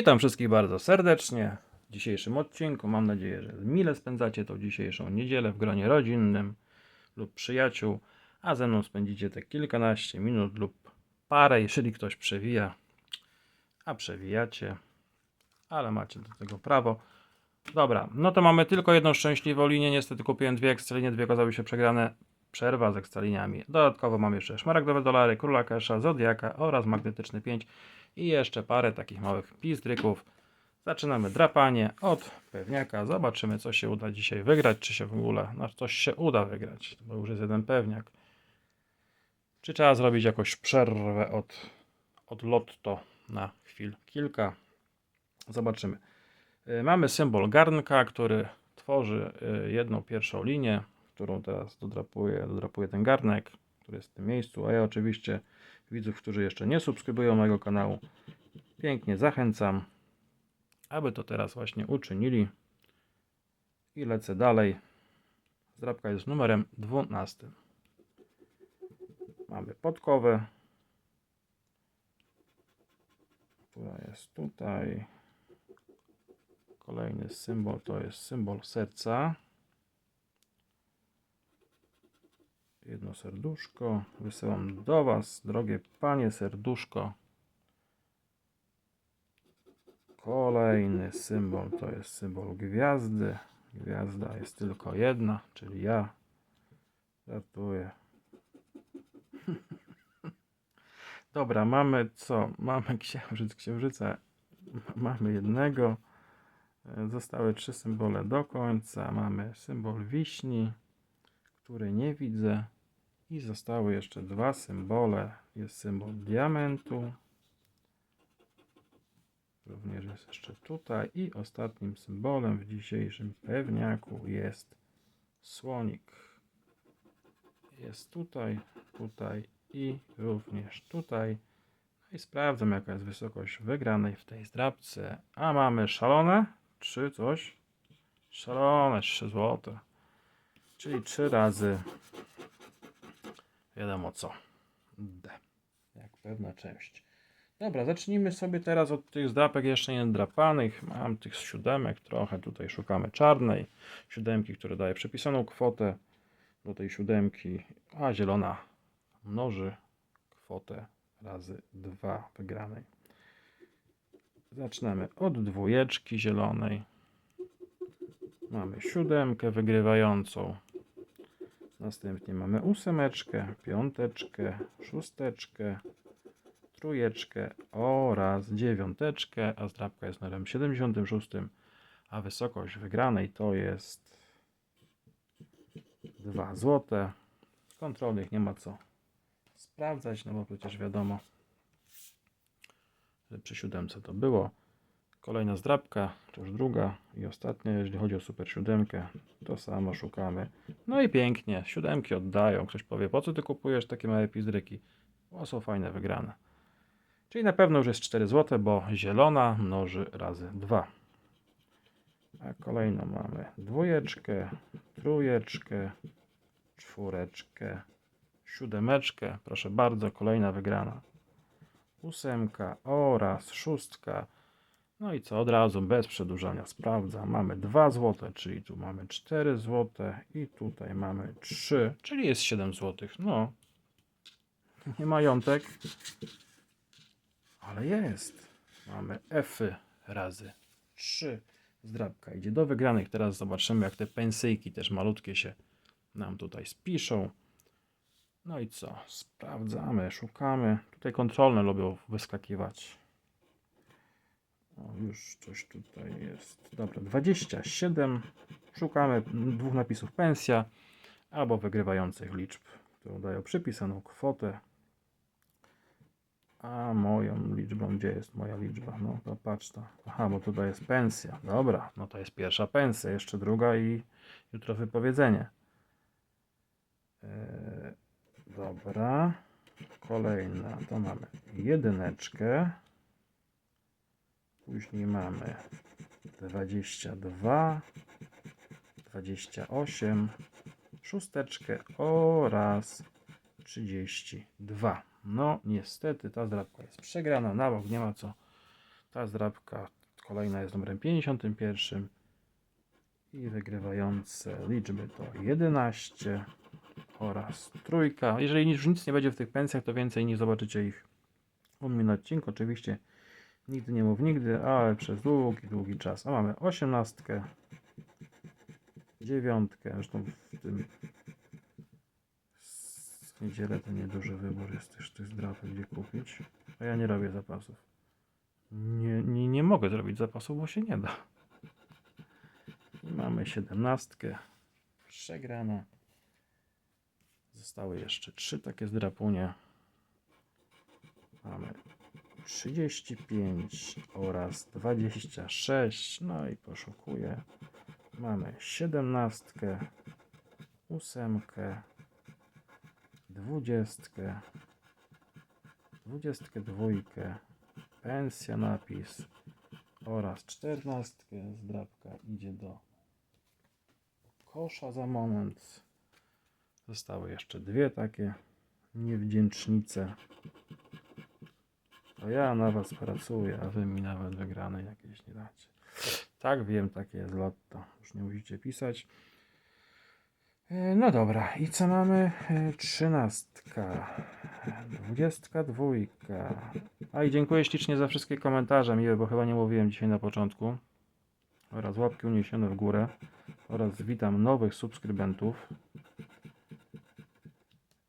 Witam wszystkich bardzo serdecznie w dzisiejszym odcinku. Mam nadzieję, że mile spędzacie tą dzisiejszą niedzielę w gronie rodzinnym lub przyjaciół, a ze mną spędzicie te kilkanaście minut lub parę, jeżeli ktoś przewija, a przewijacie, ale macie do tego prawo. Dobra, no to mamy tylko jedną szczęśliwą linię. Niestety kupiłem dwie ekstralinie, dwie okazały się przegrane. Przerwa z ekstraliniami. Dodatkowo mam jeszcze szmaragdowe dolary, króla kesza, zodiaka oraz magnetyczny 5 i jeszcze parę takich małych pizdryków. Zaczynamy drapanie od pewniaka. Zobaczymy, co się uda dzisiaj wygrać, czy się w ogóle, no coś się uda wygrać, bo już jest jeden pewniak. Czy trzeba zrobić jakąś przerwę od, od lotto na chwil kilka. Zobaczymy. Y, Mamy symbol garnka, który tworzy y, jedną pierwszą linię, którą teraz dodrapuję, dodrapuję ten garnek, który jest w tym miejscu, a ja oczywiście widzów, którzy jeszcze nie subskrybują mojego kanału, pięknie zachęcam, aby to teraz właśnie uczynili. I lecę dalej. Zdrabka jest numerem 12. Mamy podkowę, która jest tutaj. Kolejny symbol to jest symbol serca. Jedno serduszko. Wysyłam do Was, drogie panie serduszko. Kolejny symbol to jest symbol gwiazdy. Gwiazda jest tylko jedna, czyli ja. Żartuję. Dobra, mamy co? Mamy księżyc, księżyca. Mamy jednego. Zostały trzy symbole do końca. Mamy symbol wiśni, który nie widzę. I zostały jeszcze dwa symbole. Jest symbol diamentu. Również jest jeszcze tutaj. I ostatnim symbolem w dzisiejszym pewniaku jest słonik. Jest tutaj, tutaj i również tutaj. No i sprawdzam jaka jest wysokość wygranej w tej zdrabce. A mamy szalone, czy coś? Szalone 3 złote. Czyli 3 razy wiadomo co. D. Jak pewna część. Dobra, zacznijmy sobie teraz od tych zdrapek jeszcze nie drapanych. Mam tych siódemek trochę. Tutaj szukamy czarnej siódemki, która daje przepisaną kwotę do tej siódemki, a zielona mnoży kwotę razy 2 wygranej. Zaczynamy od dwójeczki zielonej. Mamy siódemkę wygrywającą. Następnie mamy ósemeczkę, piąteczkę, szósteczkę, trójeczkę oraz dziewiąteczkę, a zdrabka jest numerem 76, a wysokość wygranej to jest 2 złote. Kontrolnych nie ma co sprawdzać, no bo przecież wiadomo, że przy siódemce to było. Kolejna zdrabka, to już druga i ostatnia, jeżeli chodzi o super siódemkę, to samo szukamy. No i pięknie, siódemki oddają. Ktoś powie, po co ty kupujesz takie małe pizdryki? Bo są fajne, wygrane. Czyli na pewno już jest 4 zł, bo zielona mnoży razy 2. A kolejno mamy dwójeczkę, trójeczkę, czwóreczkę, siódemeczkę. Proszę bardzo, kolejna wygrana. Ósemka oraz szóstka. No i co, od razu bez przedłużania sprawdzam. Mamy 2 zł, czyli tu mamy 4 zł i tutaj mamy 3, czyli jest 7 zł. No, nie majątek, ale jest. Mamy F razy 3. Zdrabka idzie do wygranych. Teraz zobaczymy, jak te pensyjki też malutkie się nam tutaj spiszą. No i co? Sprawdzamy, szukamy. Tutaj kontrolne lubią wyskakiwać. O, już coś tutaj jest. Dobra, 27. Szukamy dwóch napisów pensja albo wygrywających liczb, które dają przypisaną kwotę. A moją liczbą, gdzie jest moja liczba? No to patrz to. Aha, bo tutaj jest pensja. Dobra, no to jest pierwsza pensja, jeszcze druga i jutro wypowiedzenie. Eee, dobra. Kolejna, to mamy jedyneczkę. Później mamy 22, 28, szósteczkę oraz 32. No niestety ta zdrabka jest przegrana, na bok nie ma co Ta zdrabka kolejna jest numerem 51 i wygrywające liczby to 11 oraz trójka. Jeżeli już nic nie będzie w tych pensjach, to więcej nie zobaczycie ich u mnie na odcinku. Oczywiście nigdy nie mów nigdy, ale przez długi, długi czas. A mamy osiemnastkę, dziewiątkę, zresztą w tym w niedzielę to nieduży wybór jest też tych zdrapek, gdzie kupić. A ja nie robię zapasów. Nie, nie, nie mogę zrobić zapasów, bo się nie da. Mamy siedemnastkę, przegrana. Zostały jeszcze trzy takie zdrapunie. Mamy 35 oraz 26. No i poszukuję. Mamy 17, 8, 20, 22, pensja napis oraz 14. Zdrabka idzie do kosza za moment. Zostały jeszcze dwie takie niewdzięcznice. To ja na was pracuję, a wy mi nawet wygranej jakieś nie dacie. Tak wiem, takie jest lotto. Już nie musicie pisać. E, No dobra, i co mamy? E, Trzynastka, dwudziestka dwójka. A i dziękuję ślicznie za wszystkie komentarze miłe, bo chyba nie mówiłem dzisiaj na początku. Oraz łapki uniesione w górę. Oraz witam nowych subskrybentów.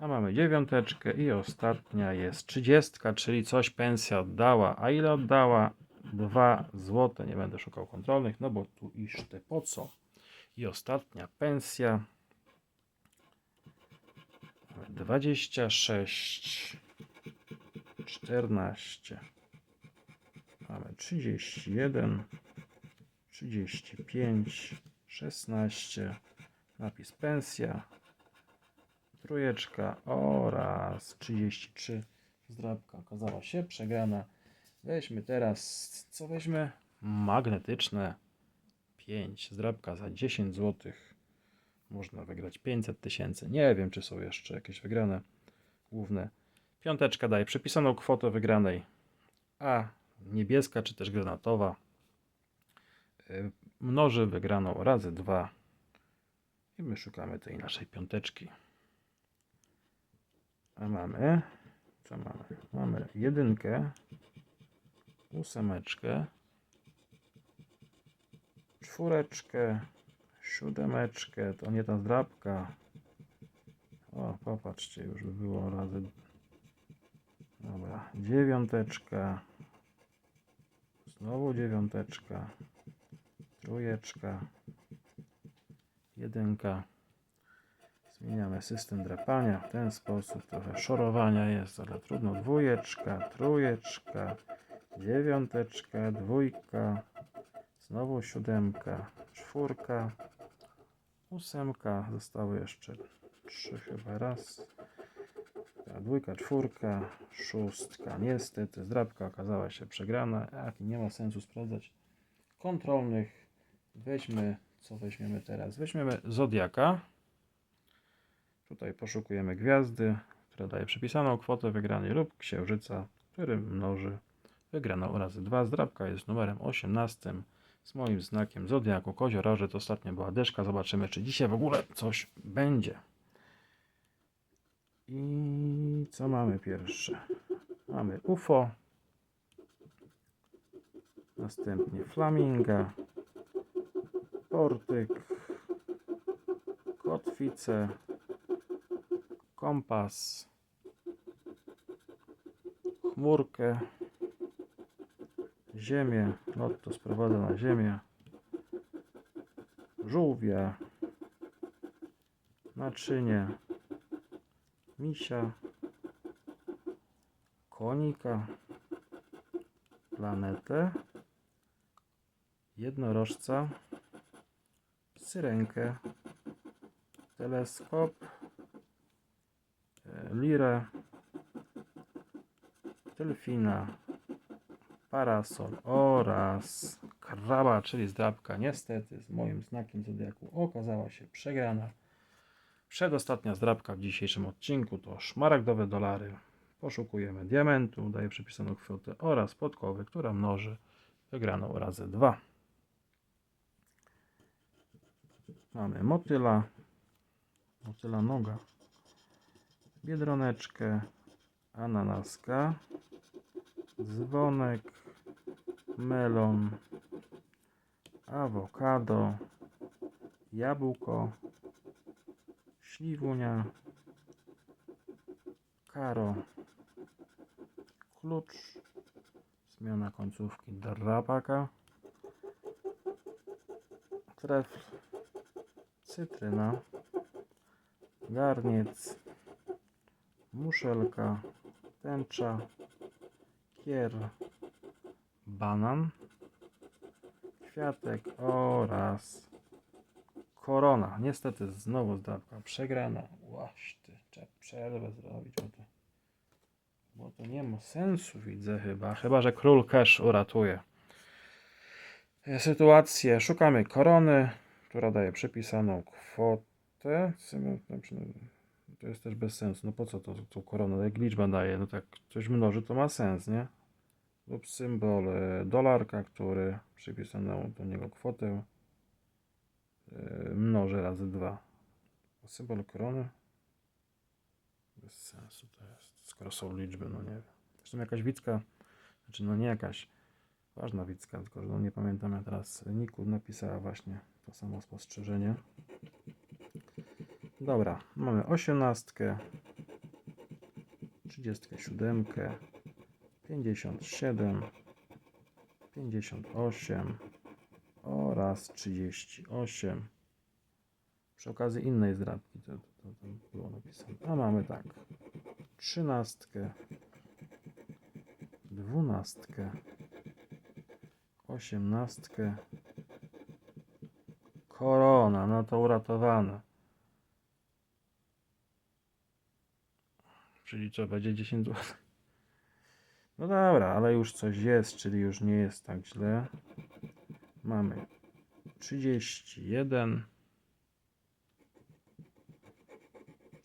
A mamy dziewiąteczkę i ostatnia jest trzydziestka, czyli coś pensja oddała. A ile oddała? Dwa złote. Nie będę szukał kontrolnych, no bo tu iż te po co. I ostatnia pensja. 26, 14, mamy 31, 35, 16, napis pensja, trójeczka oraz 33. Zdrabka okazała się przegrana. Weźmy teraz, co weźmy? Magnetyczne 5. Zdrabka za 10 zł. Można wygrać 500 tysięcy. Nie wiem, czy są jeszcze jakieś wygrane główne. Piąteczka daje przepisaną kwotę wygranej. A niebieska, czy też granatowa y, mnoży wygraną razy 2. I my szukamy tej naszej piąteczki. Mamy, co mamy? Mamy jedynkę, ósemeczkę, czwóreczkę, siódemeczkę, to nie ta zdrabka. O, popatrzcie, już by było razy. Dobra, dziewiąteczka, znowu dziewiąteczka, trójeczka, jedynka. Zmieniamy system drapania w ten sposób. Trochę szorowania jest, ale trudno. Dwójeczka, trójeczka, dziewiąteczka, dwójka, znowu siódemka, czwórka, ósemka. Zostały jeszcze trzy chyba raz. Dwójka, czwórka, szóstka. Niestety zdrabka okazała się przegrana. Jak nie ma sensu sprawdzać kontrolnych. Weźmy, co weźmiemy teraz? Weźmiemy Zodiaka. Tutaj poszukujemy gwiazdy, która daje przypisaną kwotę wygranej lub księżyca, który mnoży wygraną razy 2. Zdrabka jest numerem 18 z moim znakiem Zodiaku Koziorożec. Ostatnio była deszka. Zobaczymy, czy dzisiaj w ogóle coś będzie. I co mamy pierwsze? Mamy UFO. Następnie flaminga. Portyk. Kotwicę kompas, chmurkę, ziemię, lotto sprowadza na ziemię, żółwia, naczynie, misia, konika, planetę, jednorożca, syrenkę, teleskop, lirę, delfina, parasol oraz kraba, czyli zdrabka. Niestety z moim znakiem zodiaku okazała się przegrana. Przedostatnia zdrabka w dzisiejszym odcinku to szmaragdowe dolary. Poszukujemy diamentu, daje przypisaną kwotę oraz podkowy, która mnoży wygraną razy 2. Mamy motyla, motyla noga, biedroneczkę, ananaska, dzwonek, melon, awokado, jabłko, śliwunia, karo, klucz, zmiana końcówki drapaka, trefl, cytryna, garniec, muszelka, tęcza, kier, banan, kwiatek oraz korona. Niestety znowu zdawka przegrana. Łaś ty, trzeba przerwę zrobić, bo to, nie ma sensu widzę chyba, chyba że król cash uratuje sytuację. Szukamy korony, która daje przypisaną kwotę. To jest też bez sensu. No po co to, tą koronę? Jak liczba daje, no tak coś mnoży, to ma sens, nie? Lub symbol e, dolarka, który przypisano do niego kwotę e, mnoży razy dwa. Symbol korony? Bez sensu to jest. Skoro są liczby, no nie wiem. Zresztą jakaś wicka, znaczy no nie jakaś ważna wicka, tylko że no nie pamiętam ja teraz Niku napisała właśnie to samo spostrzeżenie. Dobra, mamy osiemnastkę, trzydziestkę siódemkę, pięćdziesiąt siedem, pięćdziesiąt osiem oraz trzydzieści osiem. Przy okazji innej zdrabki to, to, to, to było napisane. A mamy tak, trzynastkę, dwunastkę, osiemnastkę, korona, no to uratowane. Czyli co, będzie 10 zł? No dobra, ale już coś jest, czyli już nie jest tak źle. Mamy 31,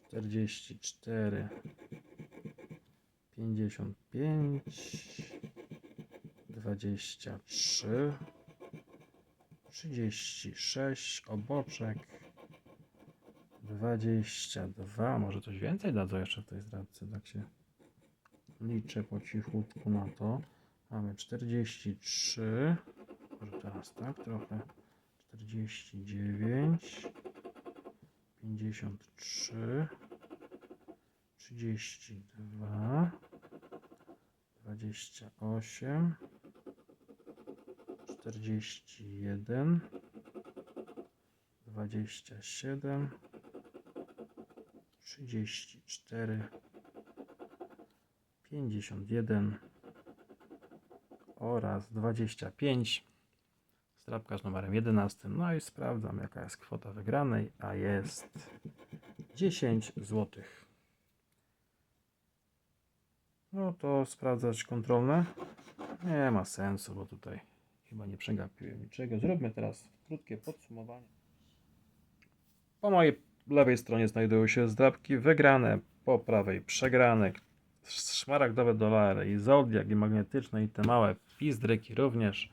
44, 55, 23, 36, oboczek, 22, może coś więcej dadzą jeszcze w tej zdradce, tak się liczę po cichutku na to. Mamy 43, może teraz tak trochę, 49, 53, 32, 28, 41, 27, 34, 51 oraz 25. Strapka z numerem 11. No i sprawdzam jaka jest kwota wygranej, a jest 10 zł. No to sprawdzać kontrolne. Nie ma sensu, bo tutaj chyba nie przegapiłem niczego. Zróbmy teraz krótkie podsumowanie. Po mojej lewej stronie znajdują się zdrabki wygrane, po prawej przegrane, szmaragdowe dolary i zodiak i magnetyczne i te małe pizdryki również.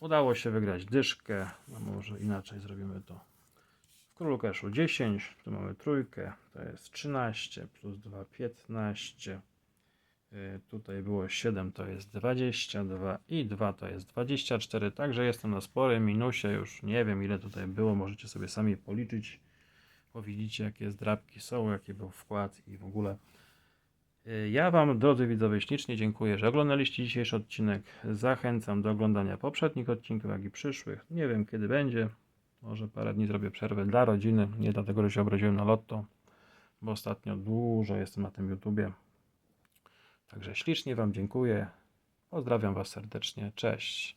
Udało się wygrać dyszkę, no może inaczej zrobimy to. W królu cashu 10, tu mamy trójkę, to jest 13 plus 2 15. Y, Tutaj było 7, to jest 22 i 2 to jest 24, także jestem na sporym minusie, już nie wiem ile tutaj było, możecie sobie sami policzyć, bo widzicie jakie zdrabki są, jaki był wkład i w ogóle. Y, Ja Wam, drodzy widzowie, ślicznie dziękuję, że oglądaliście dzisiejszy odcinek. Zachęcam do oglądania poprzednich odcinków, jak i przyszłych. Nie wiem kiedy będzie, może parę dni zrobię przerwę dla rodziny, nie dlatego, że się obraziłem na lotto, bo ostatnio dużo jestem na tym YouTubie. Także ślicznie Wam dziękuję. Pozdrawiam Was serdecznie. Cześć.